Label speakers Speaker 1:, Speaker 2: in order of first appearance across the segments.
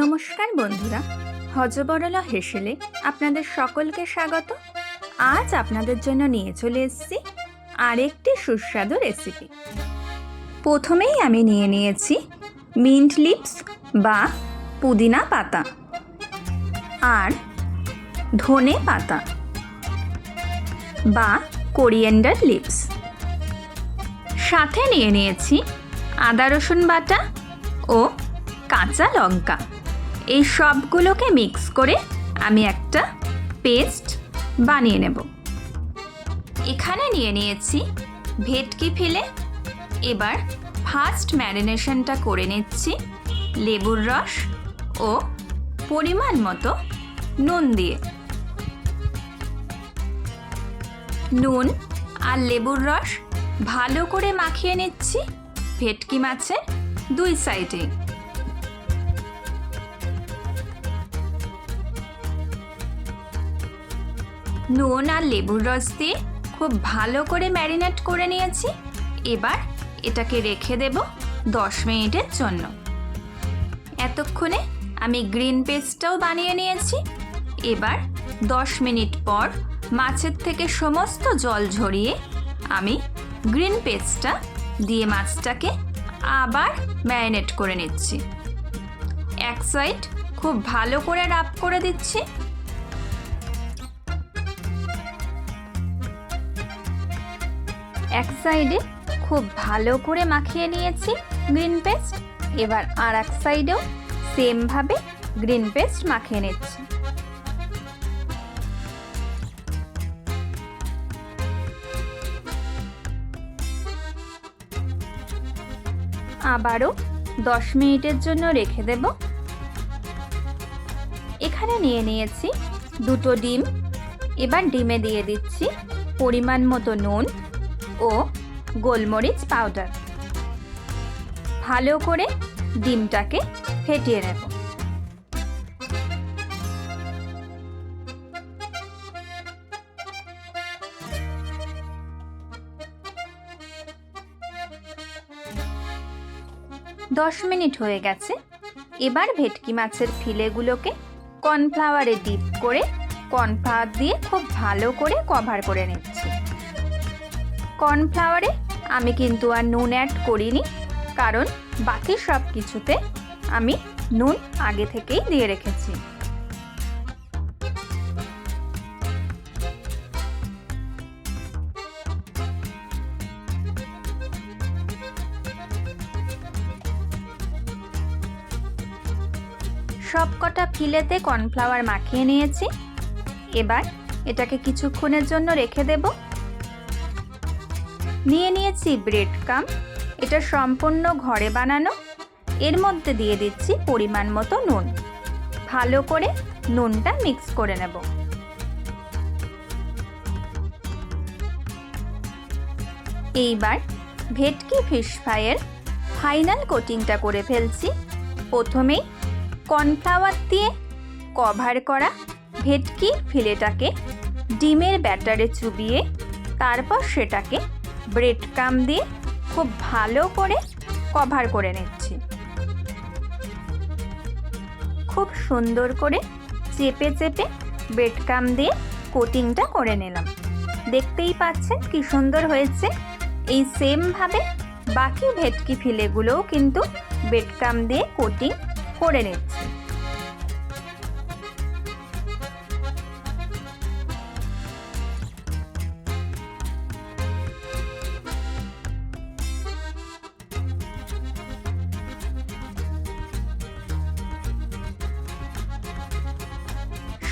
Speaker 1: নমস্কার বন্ধুরা হজবরলা হেসেলে আপনাদের সকলকে স্বাগত। আজ আপনাদের জন্য নিয়ে চলে এসেছি আরেকটি সুস্বাদু রেসিপি প্রথমেই আমি নিয়ে নিয়েছি মিন্ট লিপস বা পুদিনা পাতা আর ধনে পাতা বা কোরিয়েন্ডার লিপস সাথে নিয়ে নিয়েছি আদা রসুন বাটা ও কাঁচা লঙ্কা। এই সবগুলোকে মিক্স করে আমি একটা পেস্ট বানিয়ে নেব। এখানে নিয়ে নিয়েছি ভেটকি ফেলে। এবার ফার্স্ট ম্যারিনেশনটা করে নিচ্ছি লেবুর রস ও পরিমাণ মতো নুন দিয়ে। নুন আর লেবুর রস ভালো করে মাখিয়ে নিচ্ছি ভেটকি মাছের দুই সাইডে। নুন আর লেবুর রস দিয়ে খুব ভালো করে ম্যারিনেট করে নিয়েছি। এবার এটাকে রেখে দেব দশ মিনিটের জন্য। এতক্ষণে আমি গ্রিন পেস্টটাও বানিয়ে নিয়েছি। এবার দশ মিনিট পর মাছের থেকে সমস্ত জল ঝরিয়ে আমি গ্রিন পেস্টটা দিয়ে মাছটাকে আবার ম্যারিনেট করে নিচ্ছি। এক সাইড খুব ভালো করে রাপ করে দিচ্ছি। এক সাইডে খুব ভালো করে মাখিয়ে নিয়েছি গ্রিন পেস্ট এবার আর এক সাইডেও সেমভাবে গ্রিন পেস্ট মাখিয়ে নিচ্ছি। আবারও দশ মিনিটের জন্য রেখে দেব। এখানে নিয়ে নিয়েছি দুটো ডিম। এবার ডিমে দিয়ে দিচ্ছি পরিমাণ মতো নুন। ও গোলমরিচ পাউডার। ভালো করে ডিমটাকে ফেটিয়ে নেব। দশ মিনিট হয়ে গেছে। এবার ভেটকি মাছের ফিলেগুলোকে কর্নফ্লাওয়ারে ডিপ করে কর্নফ্লাওয়ার দিয়ে খুব ভালো করে কভার করে নিচ্ছি। কর্নফ্লাওয়ারে আমি কিন্তু আর নুন অ্যাড করিনি, কারণ বাকি সব কিছুতে আমি নুন আগে থেকেই দিয়ে রেখেছি। সব কটা ফিলেতে কর্নফ্লাওয়ার মাখিয়ে নিয়েছি। এবার এটাকে কিছুক্ষণের জন্য রেখে দেবো। নিয়ে নিয়েছি ব্রেড কাম এটা সম্পূর্ণ ঘরে বানানো। এর মধ্যে দিয়ে দিচ্ছি পরিমাণ মতো নুন। ভালো করে নুনটা মিক্স করে নেব। এইবার ভেটকি ফিশ ফ্রাইয়ের ফাইনাল কোটিংটা করে ফেলছি। প্রথমেই কর্নফ্লাওয়ার দিয়ে কভার করা ভেটকি ফিলেটাকে ডিমের ব্যাটারে চুবিয়ে, তারপর সেটাকে ব্রেড কাম দিয়ে খুব ভালো করে কভার করে নিচ্ছি। খুব সুন্দর করে চেপে চেপে ব্রেড কাম দিয়ে কোটিংটা করে নিলাম। দেখতেই পাচ্ছেন কি সুন্দর হয়েছে। এই সেমভাবে বাকি ভেটকি ফিলেগুলোও কিন্তু ব্রেড কাম দিয়ে কোটিং করে নিচ্ছি।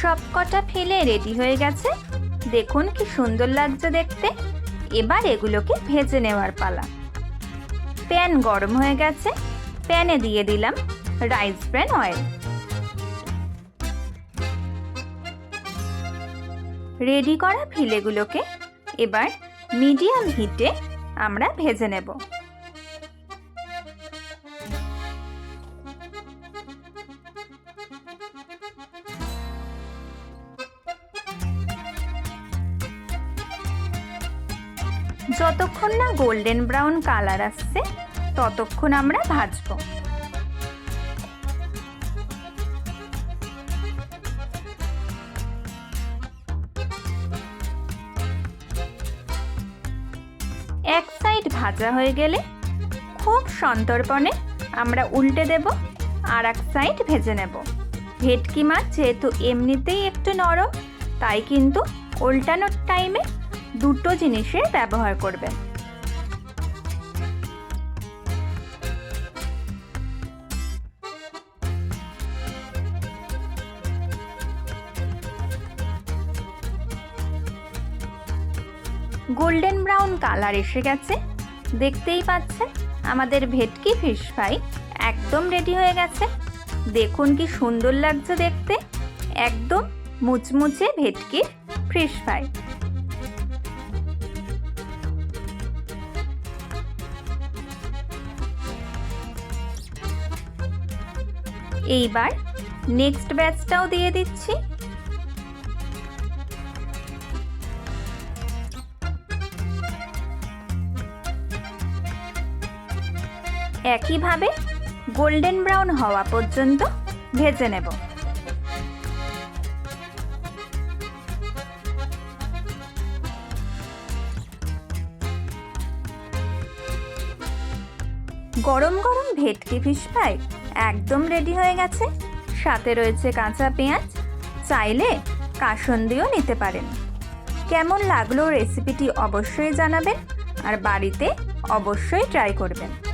Speaker 1: সব কটা ফেলে রেডি হয়ে গেছে। দেখুন কি সুন্দর লাগছে দেখতে। এবার এগুলোকে ভেজে নেওয়ার পালা। প্যান গরম হয়ে গেছে। প্যানে দিয়ে দিলাম রাইস ব্র্যান অয়েল। রেডি করা ফিলেগুলোকে এবার মিডিয়াম হিটে আমরা ভেজে নেব। যতক্ষণ না গোল্ডেন ব্রাউন কালার আসছে, ততক্ষণ আমরা ভাজবো। এক সাইড ভাজা হয়ে গেলে খুব সন্তর্পণে আমরা উল্টে দেব, আর এক সাইড ভেজে নেব। ভেটকি মাছ যেহেতু এমনিতেই একটু নরম, তাই কিন্তু উল্টানোর টাইমে দুটো জিনিসের ব্যবহার করবেন গোল্ডেন ব্রাউন কালার এসে গেছে। দেখতেই পাচ্ছেন আমাদের ভেটকি ফিশ ফ্রাই একদম রেডি হয়ে গেছে। দেখুন কি সুন্দর লাগছে দেখতে। একদম মুচমুচে ভেটকির ফিশ ফ্রাই। এইবার নেক্সট ব্যাচটাও দিয়ে দিচ্ছি। একইভাবে গোল্ডেন ব্রাউন হওয়া পর্যন্ত ভেজে নেব। গরম গরম ভেটকি ফিশ ফ্রাই একদম রেডি হয়ে গেছে। সাথে রয়েছে কাঁচা পেঁয়াজ। চাইলে কাসন দিয়েও নিতে পারেন। কেমন লাগল রেসিপিটি অবশ্যই জানাবেন। আর বাড়িতে অবশ্যই ট্রাই করবেন।